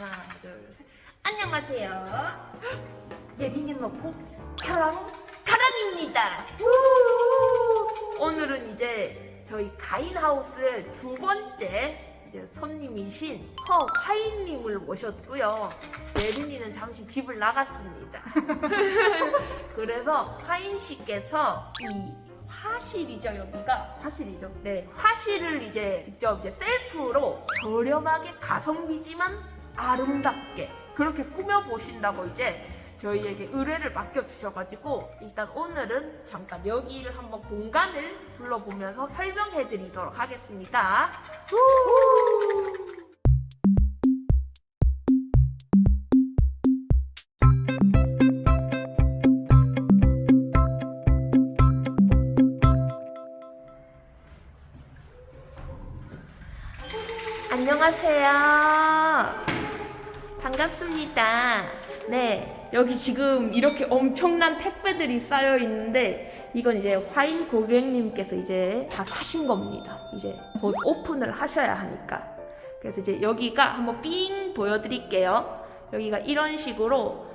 하나, 둘, 셋. 안녕하세요. 예린이 놓고 가랑 가랑입니다. 우! 오늘은 이제 저희 가인하우스의 두 번째 이제 손님이신 허화인님을 모셨고요. 예린이는 잠시 집을 나갔습니다. 그래서 화인 씨께서 이 화실이죠 여기가 화실이죠. 네, 화실을 이제 직접 이제 셀프로 저렴하게 가성비지만 아름답게 그렇게 꾸며 보신다고 이제 저희에게 의뢰를 맡겨 주셔가지고 일단 오늘은 잠깐 여기를 한번 공간을 둘러보면서 설명해 드리도록 하겠습니다. 후! 안녕하세요. 반갑습니다. 네, 여기 지금 이렇게 엄청난 택배들이 쌓여 있는데 이건 이제 화인 고객님께서 이제 다 사신 겁니다. 이제 곧 오픈을 하셔야 하니까. 그래서 이제 여기가 한번 삥 보여드릴게요. 여기가 이런 식으로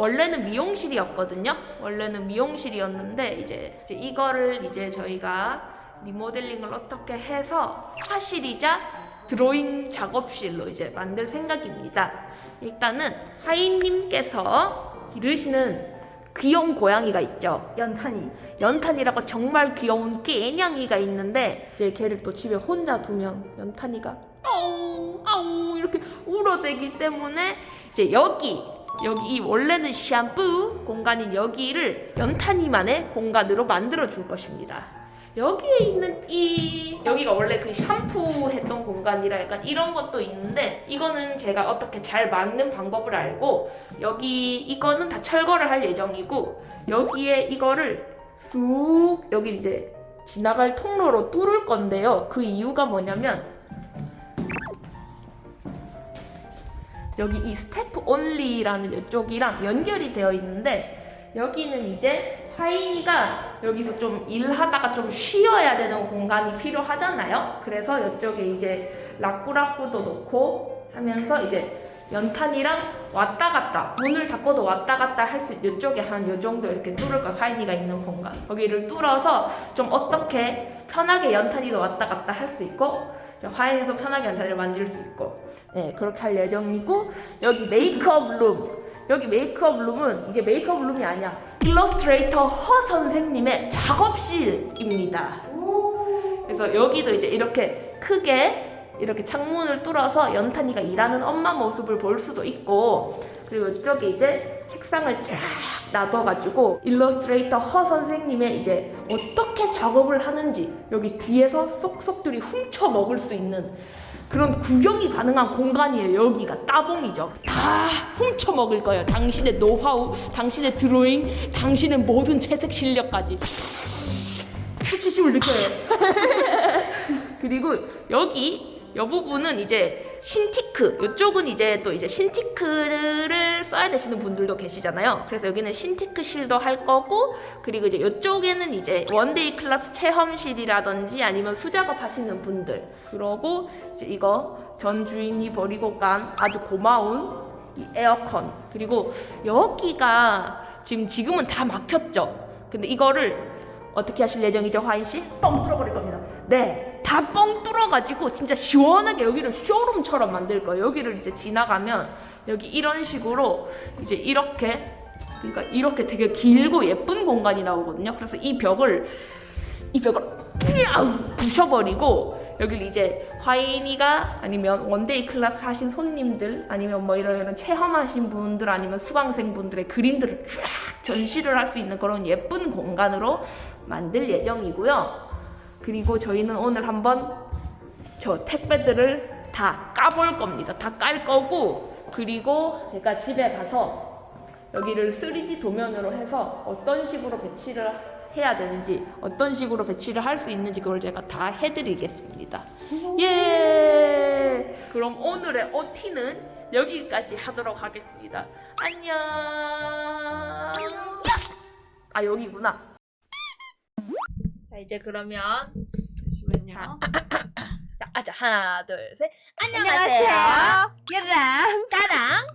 원래는 미용실이었거든요. 원래는 미용실이었는데 이제, 이제 이거를 이제 저희가 리모델링을 어떻게 해서 화실이자 드로잉 작업실로 이제 만들 생각입니다. 일단은 하이님께서 기르시는 귀여운 고양이가 있죠. 연탄이. 연탄이라고 정말 귀여운 깨냥이가 있는데 이제 걔를 또 집에 혼자 두면 연탄이가 아웅 아웅 이렇게 울어대기 때문에 이제 여기 여기 이 원래는 샴푸 공간인 여기를 연탄이만의 공간으로 만들어 줄 것입니다. 여기에 있는 이 여기가 원래 그 샴푸 했던 공간이라 약간 이런 것도 있는데 이거는 제가 어떻게 잘 막는 방법을 알고 여기 이거는 다 철거를 할 예정이고 여기에 이거를 쑥 여기 이제 지나갈 통로로 뚫을 건데요. 그 이유가 뭐냐면 여기 이 스태프 온리라는 이쪽이랑 연결이 되어 있는데 여기는 이제 화인이가 여기서 좀 일하다가 좀 쉬어야 되는 공간이 필요하잖아요. 그래서 이쪽에 이제 라꾸라꾸도 놓고 하면서 이제 연탄이랑 왔다 갔다 문을 닫고도 왔다 갔다 할 수 이쪽에 한 요 정도 이렇게 뚫을 거 화인이가 있는 공간. 거기를 뚫어서 좀 어떻게 편하게 연탄이도 왔다 갔다 할 수 있고 화인이도 편하게 연탄을 만질 수 있고. 네 그렇게 할 예정이고 여기 메이크업 룸 여기 메이크업 룸은 이제 메이크업 룸이 아니야. 일러스트레이터 허 선생님의 작업실입니다. 그래서 여기도 이제 이렇게 크게 이렇게 창문을 뚫어서 연탄이가 일하는 엄마 모습을 볼 수도 있고 그리고 이쪽에 이제 책상을 쫙 놔둬가지고 일러스트레이터 허 선생님의 이제 어떻게 작업을 하는지 여기 뒤에서 쏙쏙들이 훔쳐 먹을 수 있는 그런 구경이 가능한 공간이에요. 여기가 따봉이죠. 다 훔쳐 먹을 거예요. 당신의 노하우, 당신의 드로잉, 당신의 모든 채색 실력까지 수치심을 느껴요. 그리고 여기 이 부분은 이제 신티크 이쪽은 이제 또 이제 신티크를 써야 되시는 분들도 계시잖아요. 그래서 여기는 신티크 실도 할 거고 그리고 이제 이쪽에는 이제 원데이 클래스 체험실이라든지 아니면 수작업 하시는 분들 그러고 이제 이거 전 주인이 버리고 간 아주 고마운 이 에어컨 그리고 여기가 지금 지금은 다 막혔죠. 근데 이거를 어떻게 하실 예정이죠, 화인 씨? 뻥 뚫어버릴 겁니다. 네, 다 뻥 뚫어가지고 진짜 시원하게 여기를 쇼룸처럼 만들 거예요. 여기를 이제 지나가면 여기 이런 식으로 이제 이렇게 그러니까 이렇게 되게 길고 예쁜 공간이 나오거든요. 그래서 이 벽을 이 벽을 부셔버리고 여기를 이제 화인이가 아니면 원데이 클래스 하신 손님들 아니면 뭐 이런 이런 체험하신 분들 아니면 수강생 분들의 그림들을 쫙 전시를 할 수 있는 그런 예쁜 공간으로 만들 예정이고요. 그리고 저희는 오늘 한번 저 택배들을 다 까볼 겁니다. 다 깔 거고 그리고 제가 집에 가서 여기를 3D 도면으로 해서 어떤 식으로 배치를 해야 되는지 어떤 식으로 배치를 할 수 있는지 그걸 제가 다 해드리겠습니다. 예. 그럼 오늘의 OT는 여기까지 하도록 하겠습니다. 안녕. 아 여기구나. 자 이제 그러면 잠시만요. 자, 자, 아자 하나 둘 셋. 안녕하세요. 얘랑 까랑.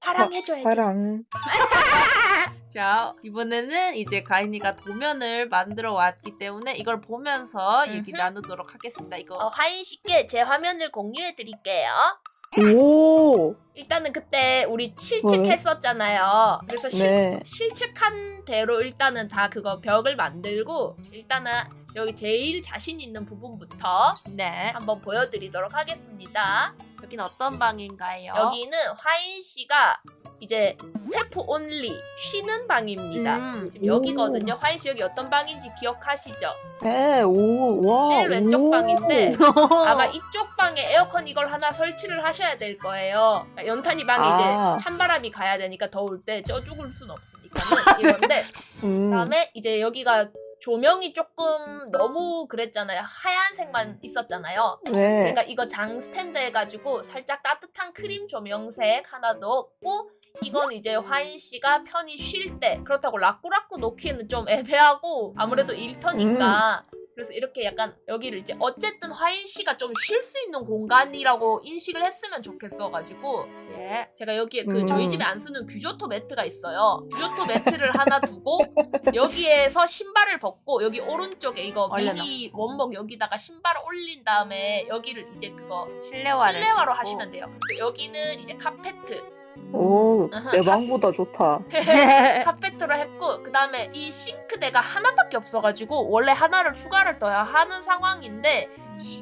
사랑 어, 해줘야지. 사랑. 자 이번에는 이제 가인이가 도면을 만들어 왔기 때문에 이걸 보면서 얘기 나누도록 하겠습니다. 이거 어, 화인 씨께 제 화면을 공유해 드릴게요. 오. 일단은 그때 우리 실측했었잖아요. 그래서 실, 네. 실측한 대로 일단은 다 그거 벽을 만들고 일단은 여기 제일 자신 있는 부분부터 네. 한번 보여드리도록 하겠습니다. 여긴 어떤 방인가요? 여기는 화인 씨가 이제 스태프 온리 쉬는 방입니다. 음. 지금 여기거든요. 화인 씨 여기 어떤 방인지 기억하시죠? 네. 오. 와. 제일 왼쪽 오. 방인데 아마 이쪽 방에 에어컨 이걸 하나 설치를 하셔야 될 거예요. 그러니까 연탄이 방에 아. 이제 찬바람이 가야 되니까 더울 때 쪄 죽을 순 없으니까는 이런데 음. 그다음에 이제 여기가 조명이 조금 너무 그랬잖아요. 하얀색만 있었잖아요. 네. 제가 이거 장 스탠드 해가지고 살짝 따뜻한 크림 조명색 하나 넣었고 이건 이제 화인 씨가 편히 쉴 때 그렇다고 라꾸라꾸 놓기에는 좀 애매하고 아무래도 일터니까 그래서 이렇게 약간 여기를 이제 어쨌든 화인 씨가 좀 쉴 수 있는 공간이라고 인식을 했으면 좋겠어가지고 예. 제가 여기에 그 음. 저희 집에 안 쓰는 규조토 매트가 있어요. 규조토 매트를 하나 두고 여기에서 신발을 벗고 여기 오른쪽에 이거. 미니 원목 여기다가 신발을 올린 다음에 여기를 이제 그거 실내화를 실내화로 신고. 하시면 돼요. 그래서 여기는 이제 카페트 오. 아하. 내 방보다 좋다. 카페트로 했고 그 다음에 이 싱크대가 하나밖에 없어가지고 원래 하나를 추가를 더야 하는 상황인데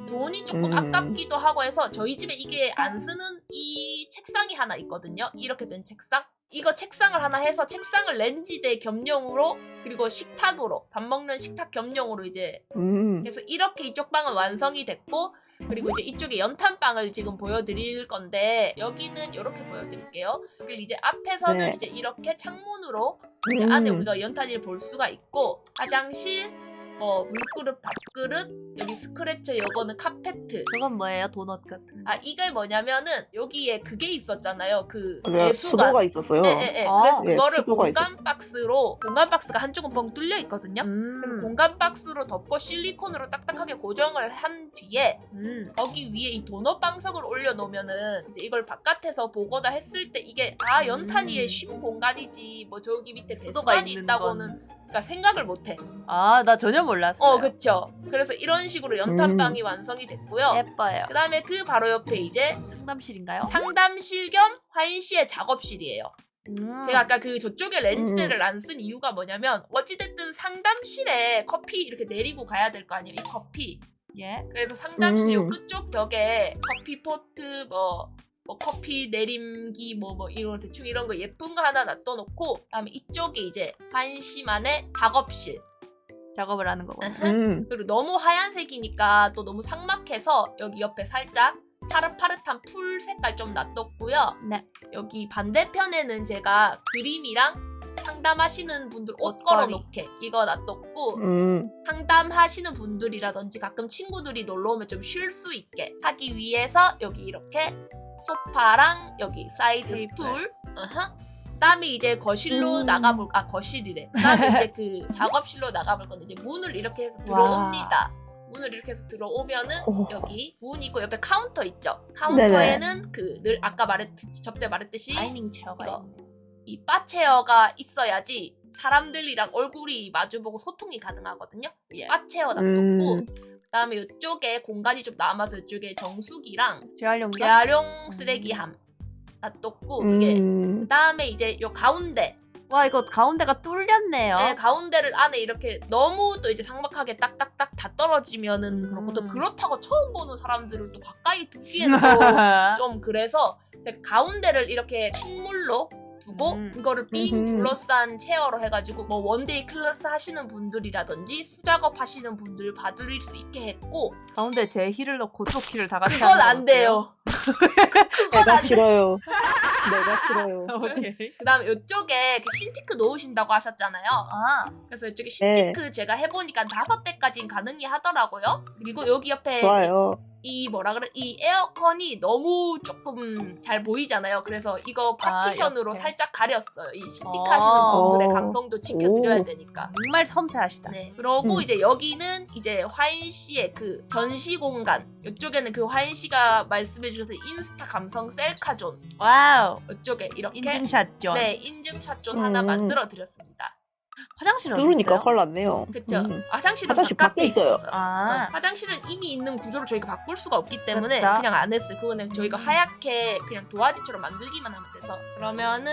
돈이 조금 음. 아깝기도 하고 해서 저희 집에 이게 안 쓰는 이 책상이 하나 있거든요. 이렇게 된 책상. 이거 책상을 하나 해서 책상을 렌지대 겸용으로 그리고 식탁으로 밥 먹는 식탁 겸용으로 이제 음. 그래서 이렇게 이쪽 방은 완성이 됐고 그리고 이제 이쪽에 연탄방을 지금 보여드릴 건데 여기는 이렇게 보여드릴게요. 그리고 이제 앞에서는 네. 이제 이렇게 창문으로 이제 음. 안에 우리가 연탄을 볼 수가 있고 화장실, 뭐 물그릇, 밥그릇, 여기 스크래처, 요거는 카페트. 저건 뭐예요? 도넛 같은. 아 이게 뭐냐면은 여기에 그게 있었잖아요. 그 그래 예수가. 수도가 있었어요. 예, 예, 예. 아. 그래서 예, 그거를 수도가 공간 박스로 공간 박스가 한쪽은 뻥 뚫려 있거든요. 그래서 음. 공간 박스로 덮고 실리콘으로 딱딱하게 고정을 한 뒤에 음. 거기 위에 이 도넛 방석을 올려놓으면은 이제 이걸 바깥에서 보거나 했을 때 이게 아 연탄 위에 음. 쉼 공간이지 뭐 저기 밑에 수도가 배수관이 있는 있다고는 그러니까 생각을 못해. 아, 나 전혀 몰랐어요. 어 그쵸. 그래서 이런 식으로 연탄방이 완성이 됐고요. 예뻐요. 그 다음에 그 바로 옆에 이제 상담실인가요? 상담실 겸 화인 씨의 작업실이에요. 음. 제가 아까 그 저쪽에 렌즈대를 안쓴 이유가 뭐냐면 어찌됐든 상담실에 커피 이렇게 내리고 가야 될 거 아니에요. 이 커피. 예. 그래서 상담실 요 음. 끝쪽 벽에 커피 포트 뭐, 뭐 커피 내림기 뭐 뭐 이런 대충 이런 거 예쁜 거 하나 놔둬놓고 그다음에 이쪽에 이제 한시만의 작업실 작업을 하는 거고. 음. 그리고 너무 하얀색이니까 또 너무 삭막해서 여기 옆에 살짝 파릇파릇한 풀 색깔 좀 놔뒀고요. 네. 여기 반대편에는 제가 그림이랑 상담하시는 분들 옷. 걸어놓게 이거 놔뒀고 음. 상담하시는 분들이라든지 가끔 친구들이 놀러 오면 좀 쉴 수 있게 하기 위해서 여기 이렇게 소파랑 여기 사이드 테이블. 스툴 어허. 그다음에 이제 거실로 음. 나가볼 아 거실이래. 그다음에 이제 그 작업실로 나가볼 건데 이제 문을 이렇게 해서 들어옵니다. 문을 이렇게 해서 들어오면은 오. 여기 문 있고 옆에 카운터 있죠. 카운터에는 그 늘 아까 말했듯이 접대 말했듯이 다이닝 체어가 이거. 이 바체어가 있어야지 사람들이랑 얼굴이 마주보고 소통이 가능하거든요. 예. 바체어 놔뒀고 음. 그다음에 이쪽에 공간이 좀 남아서 이쪽에 정수기랑 재활용 재활용 쓰레기함 놔뒀고 이게 음. 그다음에 이제 요 가운데 와 이거 가운데가 뚫렸네요. 네, 가운데를 안에 이렇게 너무 또 이제 삭막하게 딱딱딱 다 떨어지면은 그렇고 또 음. 그렇다고 처음 보는 사람들을 또 가까이 두기에는 또 좀 그래서 이제 가운데를 이렇게 식물로 두고 음. 이거를 삥 음흠. 둘러싼 체어로 해가지고 뭐 원데이 클래스 하시는 분들이라든지 수작업 하시는 분들 받을 수 있게 했고 가운데 제 힐을 넣고 쪽 힐을 다 같이 그건 하는 안건 돼요. 그건 내가 안 돼. 싫어요. 내가 싫어요. 오케이. 그다음 에 이쪽에 그 신티크 놓으신다고 하셨잖아요. 아 그래서 네. 이쪽에 신티크 제가 해보니까 다섯 대까지는 가능히 하더라고요. 그리고 여기 옆에 좋아요. 이이 뭐라 그래 이 에어컨이 너무 조금 잘 보이잖아요. 그래서 이거 파티션으로 옆에. 살짝 가렸어요. 이 어. 하시는 분들의 어. 감성도 지켜드려야 오. 되니까. 정말 섬세하시다. 네. 그러고 음. 이제 여기는 이제 화인 씨의 그 전시 공간. 이쪽에는 그 화인 씨가 말씀해 주셔서 인스타 감성 셀카존. 와우. 이쪽에 이렇게 인증샷 존. 네 인증샷 존 하나 음. 만들어 드렸습니다. 화장실은 어디 뚫으니까 있어요? 화났네요 그쵸? 음. 화장실은 화장실 바깥에 밖에 있어요. 있어서. 아. 어, 화장실은 이미 있는 구조를 저희가 바꿀 수가 없기 때문에 그쵸. 그냥 안 했어요. 그거는 저희가 하얗게 그냥 도화지처럼 만들기만 하면 돼서. 그러면은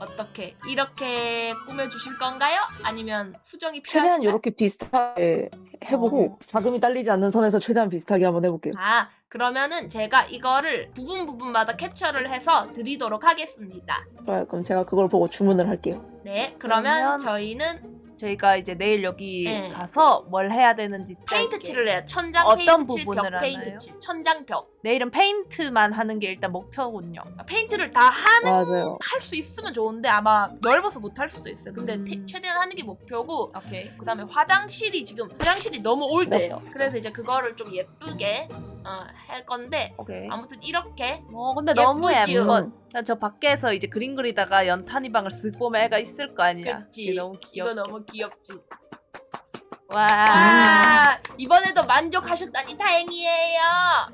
어떻게 이렇게 꾸며 주실 건가요? 아니면 수정이 최대한 필요하신가요? 이렇게 비슷하게 해보고 자금이 딸리지 않는 선에서 최대한 비슷하게 한번 해볼게요. 아 그러면은 제가 이거를 부분 부분마다 캡처를 해서 드리도록 하겠습니다. 좋아요. 그럼 제가 그걸 보고 주문을 할게요. 네 그러면, 그러면 저희는 저희가 이제 내일 여기 네. 가서 뭘 해야 되는지 페인트. 칠을 해요. 천장 어떤 페인트 칠, 부분을 벽 페인트? 칠, 천장 벽. 내일은 페인트만 하는 게 일단 목표군요. 페인트를 다 하는 맞아요. 할 수 있으면 좋은데 아마 넓어서 못 할 수도 있어요. 근데 음. 태- 최대한 하는 게 목표고 오케이. 그다음에 화장실이 지금 화장실이 너무 올드해요. 그래서 이제 그거를 좀 예쁘게 어, 할 건데 오케이. 아무튼 이렇게 어 근데 너무 예쁘지요? 예쁜. 난저 밖에서 이제 그림 그리다가 연탄이 방을 쓱 보면 애가 있을 거 아니야. 그치. 이게 너무 귀엽. 이거 너무 귀엽지. 와. 아 이번에도 만족하셨다니 다행이에요.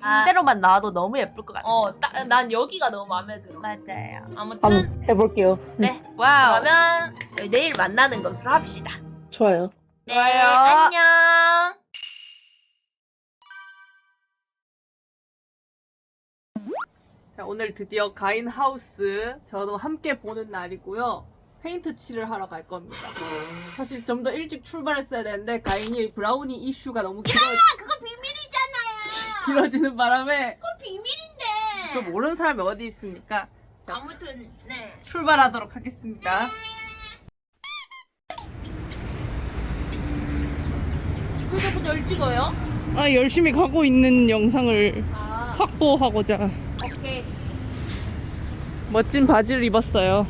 아, 이대로만 나와도 너무 예쁠 것 같아. 어, 따, 난 여기가 너무 마음에 들어. 맞아요. 아무튼 한번 해볼게요. 네 와우. 그러면 저희 내일 만나는 것으로 합시다. 좋아요. 네 좋아요. 안녕. 자, 오늘 드디어 가인 하우스 저도 함께 보는 날이고요. 페인트 칠을 하러 갈 겁니다. 사실 좀 더 일찍 출발했어야 되는데 가인이 브라우니 이슈가 너무 길어, 그거 비밀이잖아요. 길어지는 바람에 그거 비밀인데. 또 모르는 사람이 어디 있습니까? 아무튼 네. 출발하도록 하겠습니다. 그거부터 일 찍어요? 아, 열심히 가고 있는 영상을 아 확보하고자 오케이. 멋진 바지를 입었어요.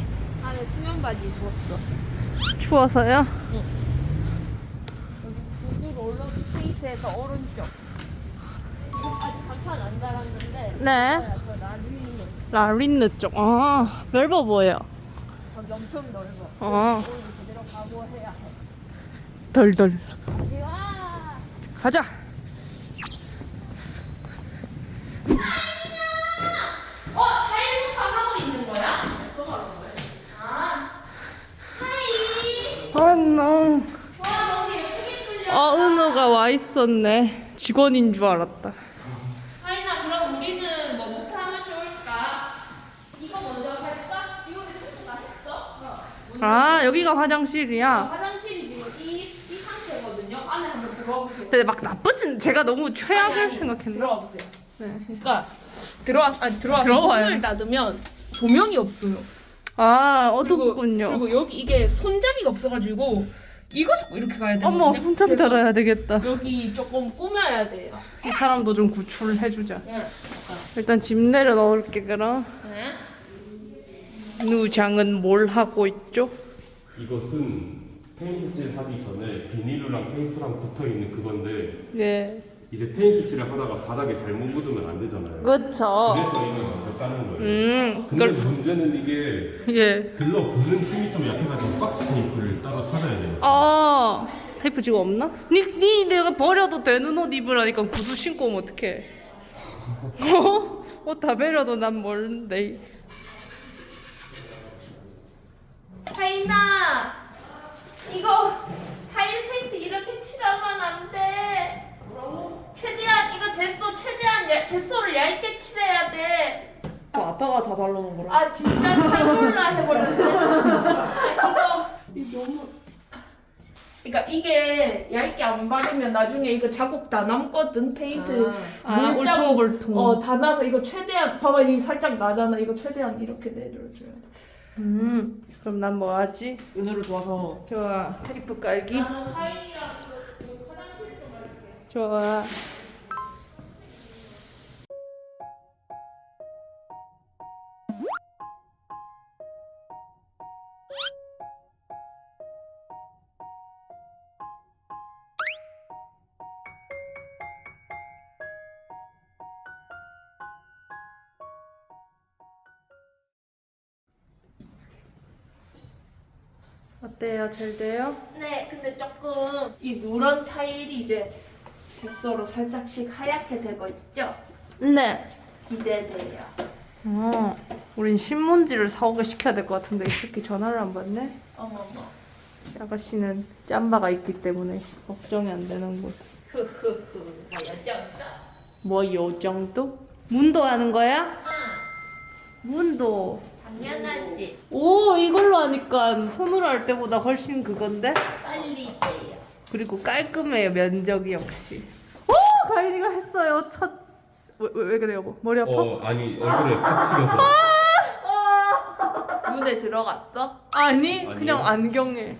바지 입었어. 추워서요? 여기 구글 롤러 스페이스에서 오른쪽. 아직 간판 안 달았는데. 네. 저 나중에 라린느 쪽. 아, 넓어 보여. 거기 엄청 넓어. 아, 오늘 제대로 각오해야 해. 덜덜. 와. 가자. 어, 타일부터 하고 있는 거야? 아. 하이. 아, 너무. 와, 너무 예쁘게 끌려. 아, 은호가 와 있었네. 직원인 줄 알았다. 하이나 그럼 우리는 뭐 부터 하면 좋을까? 이거 먼저 할까? 이거 다 했어? 아, 여기가 어, 화장실이야. 화장실이 지금 이, 이 상태거든요. 안에 한번 들어와 보세요. 근데 막 나쁘진, 제가 너무 최악을 생각했나? 들어와 보세요. 네. 그러니까 들어와 아니 들어와서 들어와요. 문을 닫으면 조명이 없어요. 아, 그리고, 어둡군요. 그리고 여기 이게 손잡이가 없어가지고 이거 자꾸 이렇게 가야 돼요. 어머, 손잡이 달아야 되겠다. 여기 조금 꾸며야 돼요. 이 사람도 좀 구출해주자. 네. 일단 집 내려 넣을게, 그럼. 네. 누장은 뭘 하고 있죠? 이것은 페인트칠 하기 전에 비닐이랑 페인트랑 붙어 있는 그건데 예. 이제 페인트 칠을 하다가 바닥에 잘못 묻으면 안 되잖아요. 그쵸. 그래서 이걸 먼저 까는 거예요. 음, 근데 그걸, 문제는 이게 예. 들러붙는 힘이 좀 약해가지고 박스 테이프를 따로 찾아야 돼요. 아, 테이프 지금 없나? 니, 니 내가 버려도 되는 옷 입으라니까 구두 신고 오면 어떡해. 어? 옷 다 버려도 난 모르는데. 하이나 이거 타일 페인트 이렇게 칠하면 안 돼. 최대한 이거 제소 최대한 야, 제소를 얇게 칠해야 돼. 저 아빠가 다 바르는 거라. 아 진짜 사골라 해버렸네. 아, 이거 너무. 그러니까 이게 얇게 안 바르면 나중에 이거 자국 다 남거든 페인트 아, 물자국 울퉁불퉁. 어 다 나서 이거 최대한 봐봐 이거 살짝 나잖아 이거 최대한 이렇게 내려줘야 돼. 음, 그럼 난 뭐 하지? 은혜를 도와서 좋아. 테이프 깔기? 나는 하이랑 이거. 좋아. 어때요? 잘 돼요? 네, 근데 조금 이 노란 타일이 이제 객서로 살짝씩 하얗게 되고 있죠? 네. 기대돼요. 어, 우린 신문지를 사오게 시켜야 될 것 같은데 이 새끼 전화를 안 받네. 어머머. 이 아가씨는 짬바가 있기 때문에 걱정이 안 되는 군. 흐흐흐. 뭐 여정도. 뭐요 정도? 문도 하는 거야? 응, 문도. 당연하지. 오 이걸로 하니까 손으로 할 때보다 훨씬 그건데? 빨리 돼요. 그리고 깔끔해요 면적이 역시. 오 가인이가 했어요 첫. 왜, 왜, 왜 그래요? 뭐? 머리 아파? 어 아니 얼굴에 탁 튀겨서 눈에 들어갔어? 아니 아니요. 그냥 안경에.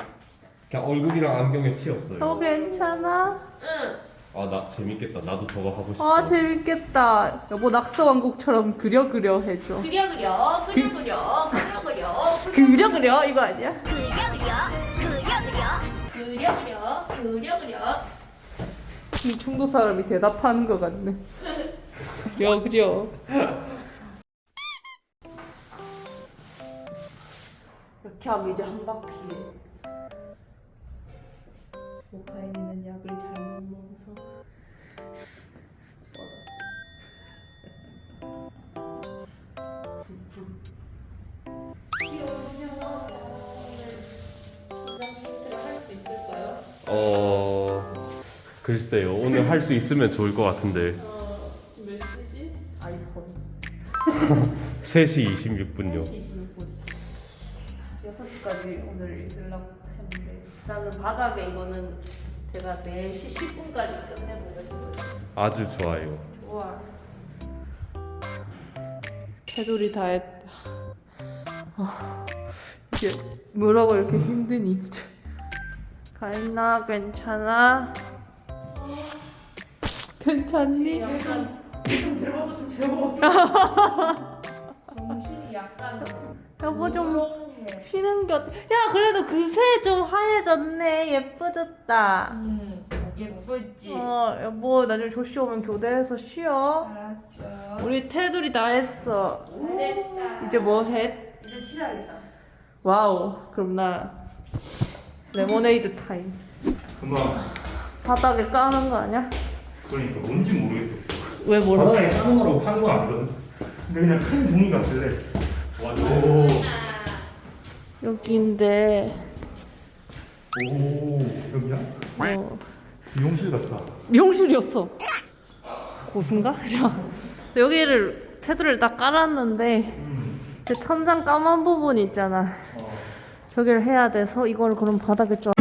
그냥 얼굴이랑 안경에 튀었어요. 어 괜찮아? 응. 아 나 재밌겠다. 나도 저거 하고 싶어. 아 재밌겠다. 여보 낙서왕국처럼 그려 그려 해줘. 그려 그려 그려 그려 그려 그려 그려 그려 이거 아니야? 그려 그려 그려 그려 이 청도 사람이 대답하는 것 같네. 그려 그려. 이렇게 하면 이제 한 바퀴. 뭐 가인이는 약을 잘못 먹어서 글쎄요. 오늘 할 수 있으면 좋을 것 같은데. 지금 몇 시지? 아이폰. 3시 26분요. 26분. 6시까지 오늘 있으려고 했는데 나는 바닥에 이거는 제가 4시 10분까지 끝내보겠습니다. 아주 좋아요. 좋아. 테두리 다 했다. 아, 이게 뭐라고 이렇게 힘드니? 가인아 괜찮아? 괜찮니? 약간 좀 재워봐 좀 재워. 정신이 약간 여보 좀해 쉬는 것. 야 그래도 그새 좀 하얘졌네. 예뻐졌다. 음 예쁘지? 어 여보 나중에 조시 오면 교대해서 쉬어. 알았어 우리 테두리 다 했어. 됐다 이제 뭐 해? 이제 칠하겠다 와우. 그럼 나 레모네이드 타임. 그만 바닥에 까는 거 아니야? 그러니까 뭔지 모르겠어 왜 몰라? 바닥에 까는 거라고 파는 건 아니거든 근데 그냥 큰 종이 같길래 오, 여기인데 오 여기야? 어, 미용실 같다 미용실이었어. 고수인가? 자, 여기를 테두리를 다 깔았는데 그 천장 까만 부분 있잖아. 어. 저기를 해야 돼서 이걸 그럼 바닥에 좀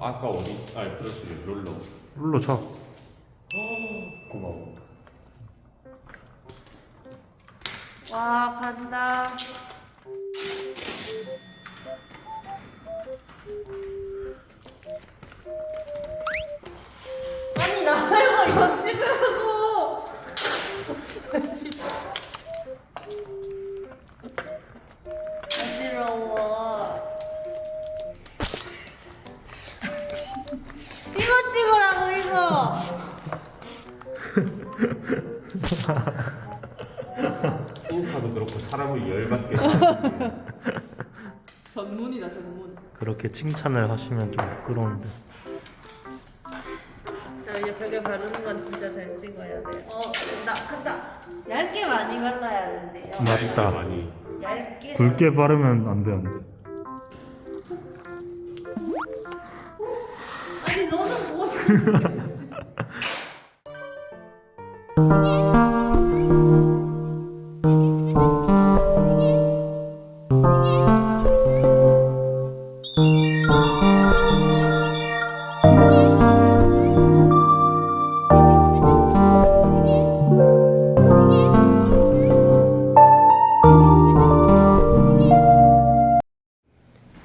아까 어디? 아 브러쉬 롤러. 룰로 쳐 고마워. 와 간다. 아니 나 말고 이거 찍으라고. 어지러워. 이거 찍으라고 이거. 인스타도 그렇고 사람을 열받게 하는 전문이다 전문. 그렇게 칭찬을 하시면 좀 부끄러운데 자 이제 벽에 바르는 건 진짜 잘 찍어야 돼. 어, 나 간다. 얇게 많이 발라야 된대요. 맞다. 많이. 얇게. 굵게 바르면 안 돼, 안 돼.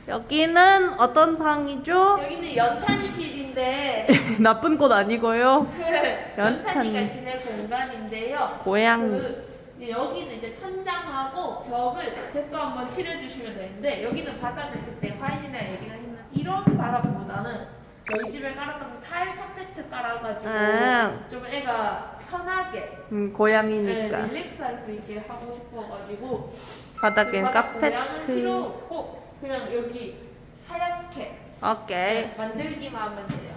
여기는 어떤 방이죠? 여기는 연탄 실인데 나쁜 곳 아니고요. 연탄이가 지낼 공간인데요. 고양이. 그 이제 여기는 이제 천장하고 벽을 제수 한번 칠해주시면 되는데 여기는 바닥을 그때 화인이랑 얘기를 했는데 이런 바닥보다는 저희 집에 깔았던 타일 카페트 깔아가지고 아. 좀 애가 편하게 음, 네, 고양이니까. 릴렉스할 수 있게 하고 싶어가지고 바닥엔 그 바닥 모양은 필요 카페트. 없고 그냥 여기 하얗게 오케이. 네, 만들기만 하면 돼요.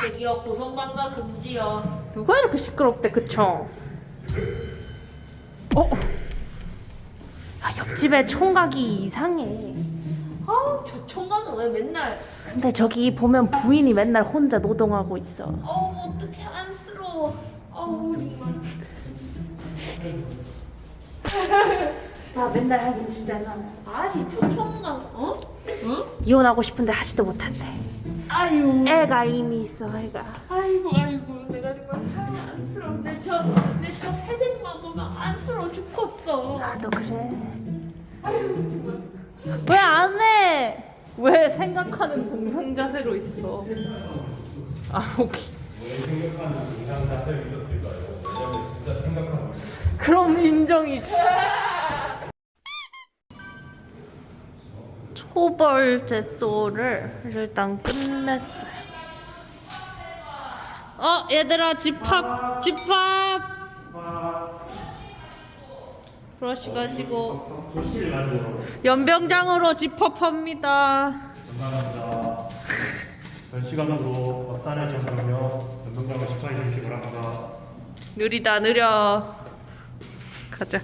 저기요 고성방가 금지요. 누가 이렇게 시끄럽대, 그쵸? 어? 아, 옆집에 총각이 이상해. 아우 저 총각은 왜 맨날 근데 저기 보면 부인이 맨날 혼자 노동하고 있어. 어우 어떻게 안쓰러워. 어우 정말. 나 맨날 한숨 쉬잖아. 아니 저 총각 어? 응? 이혼하고 싶은데 하지도 못한대. 아유. 애가 이미 있어, 애가. 아이고 아이고 내가 정말 아유, 안쓰러워. 내저내저 새댁만 보면 안쓰러워 죽겠어. 나도 그래. 아유 정말. 왜 안 해? 왜 생각하는 동상 자세로 있어? 아, 오케이. 그럼 인정이. 초벌 제소를 일단 끝냈어. 어, 얘들아 집합 집합. 브러쉬 가지고 연병장으로 집합합니다. 감사합니다. 전 시간으로 박산의 정경요 연동장을 집사해 주시기 바랍니다. 느리다 느려. 가자.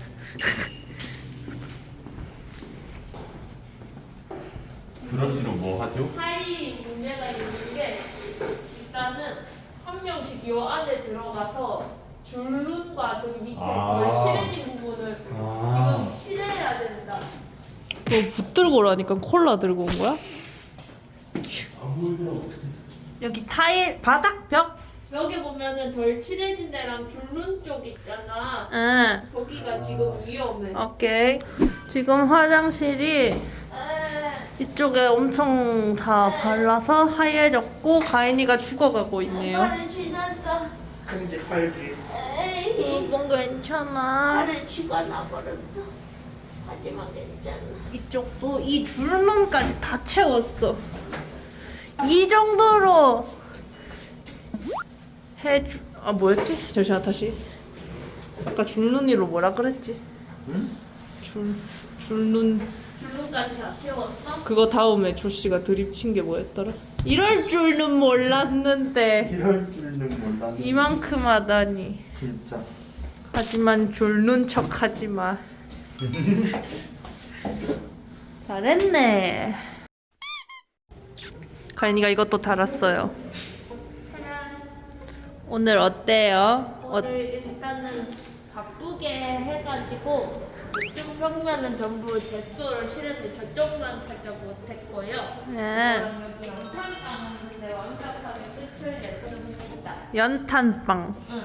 브러쉬로 뭐 하죠? 타이 문제가 있는 게 일단은 한 명씩 요 안에 들어가서 줄눈과 저기 밑에 아. 덜 칠해진 부분을 아. 지금 칠해야 된다. 너붓 들고 오라니까 콜라 들고 온 거야? 여기 타일 바닥 벽. 여기 보면은 덜 칠해진 데랑 줄눈 쪽 있잖아. 응. 거기가 지금 위험해. 오케이. 지금 화장실이 이쪽에 엄청 다 발라서 하얘졌고 가인이가 죽어가고 있네요. 팔지. 이건 괜찮아. 쥐가 나버렸어. 하지만 괜찮아. 이쪽도 이 줄눈까지 다 채웠어. 이 정도로 해주 아 뭐였지? 잠시만 다시. 아까 줄눈이로 뭐라 그랬지? 줄 줄눈 줄눈까지 다 채웠어? 그거 다음에 조 씨가 드립 친 게 뭐였더라? 이럴 줄은 몰랐는데 이럴 줄은 몰랐네. 이만큼 하다니. 진짜. 하지만 졸눈 척 하지 마. 잘했네. 가인이가 이것도 달았어요. 오늘 어때요? 어, 오늘 일단은 바쁘게 해가지고 이쪽 벽면은 전부 제소를 칠했는데 저쪽만 살짝 못했고요. 네. 그럼 여기 연탄방은 근데 완벽하게 끝을 냈습니다. 연탄빵. 응.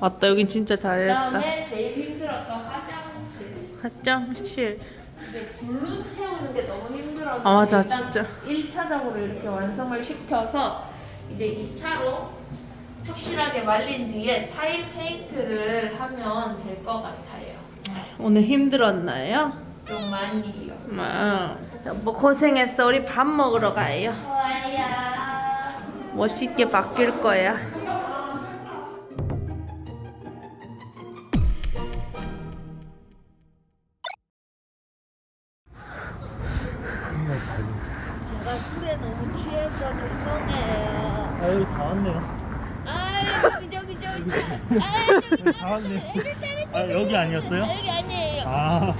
맞다, 여긴 진짜 잘했다. 그다음에 제일 힘들었던 화장실. 화장실. 이게 줄눈 채우는 게 너무 힘들어서 아, 맞아, 일단 진짜. 1차적으로 이렇게 완성을 시켜서 이제 2차로 확실하게 말린 뒤에 타일 페인트를 하면 될 것 같아요. 오늘 힘들었나요? 좀 많이요. 음. 뭐 고생했어. 우리 밥 먹으러 가요. 좋아요. 멋있게 바뀔 거야. 다 왔네. 아 여기 아니었어요? 여기 아니에요. 아